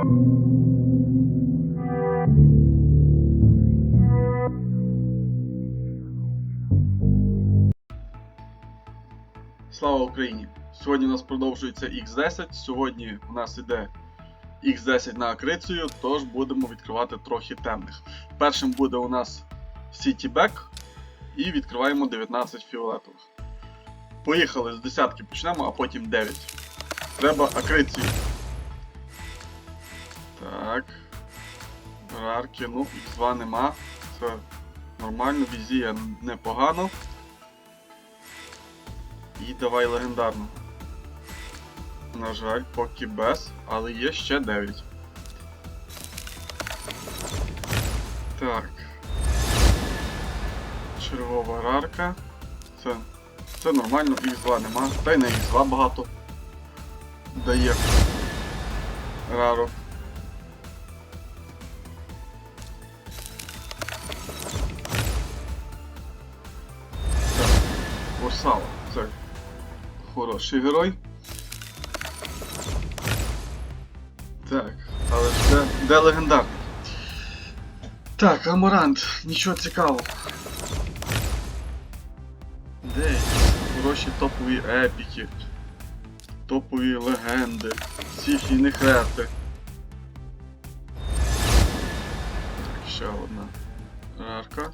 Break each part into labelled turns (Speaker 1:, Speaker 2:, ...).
Speaker 1: Слава Україні! Сьогодні у нас продовжується X10. Сьогодні у нас іде X10 на акрицію, тож будемо відкривати трохи темних. Першим буде у нас Cityback і відкриваємо 19 фіолетових. Поїхали з десятки почнемо, а потім 9. Треба акрицію. Так. Рарки, ну, X2 нема. Це нормально, візія непогано. І давай легендарну. На жаль, поки без, але є ще 9. Так. Червова рарка. Це. Це нормально, Х2 нема. Та й на Х2 багато дає рару. Ворсава. Це хороший герой. Так, але ж де, легендарний? Так, Амарант, нічого цікавого. Де хороші топові епіки, топові легенди, сіфі нехрети. Так, ще одна рарка.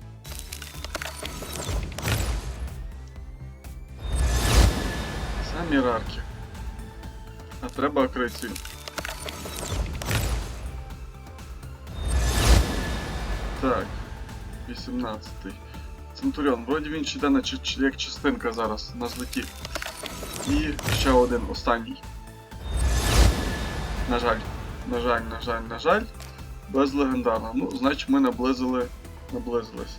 Speaker 1: Самі рарки. А треба акрицію. Так, 18-й. Центуріон, вроді він ще йде як частинка зараз на злеті. І ще один останній. На жаль, на жаль, на жаль, на жаль. Без легендарного. Ну, значить ми наблизили. Наблизились.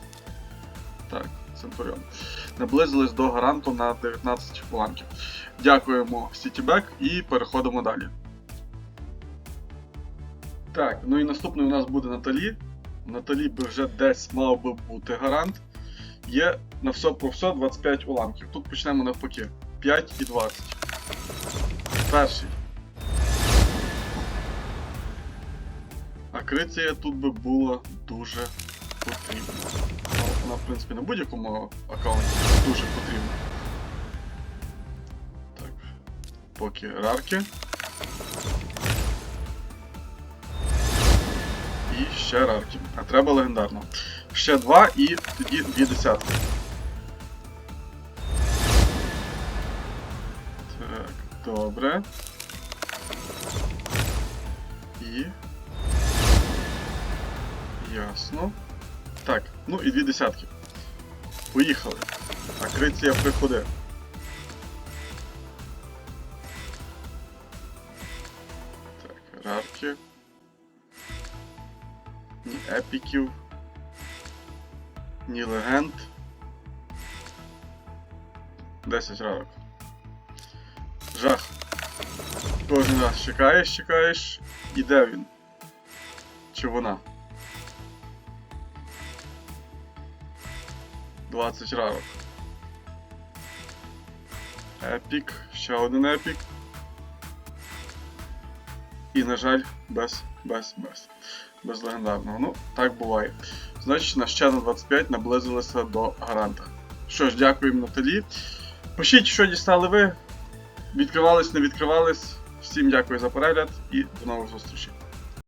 Speaker 1: Так, Центуріон. Наблизились до гаранту на 19 фланків. Дякуємо Cityback і переходимо далі. Так, ну і наступний у нас буде Наталі. Наталі би вже десь мав би бути гарант. Є на все про все 25 уламків. Тут почнемо навпаки. 5 і 20. Перший. Акриція тут би була дуже потрібна. Вона, в принципі, на будь-якому аккаунті дуже потрібна. Так. Поки рарки. І ще рарки. А треба легендарно. Ще два і тоді дві десятки. Так, добре. І. Ясно. Так, ну і дві десятки. Поїхали. Акриція приходить. Так, рарки. Ні епіків. Ні легенд. 10 рарок. Жах. Кожен раз чекаєш, чекаєш. І де він? Чи вона? 20 рарок. Епік. Ще один епік. І, на жаль, без, без, без. Без легендарного. Ну, так буває. Значить, на ще на 25 наблизилися до гаранта. Що ж, дякуємо Наталі. Пишіть, що дістали ви. Відкривались, не відкривались. Всім дякую за перегляд і до нових зустрічей.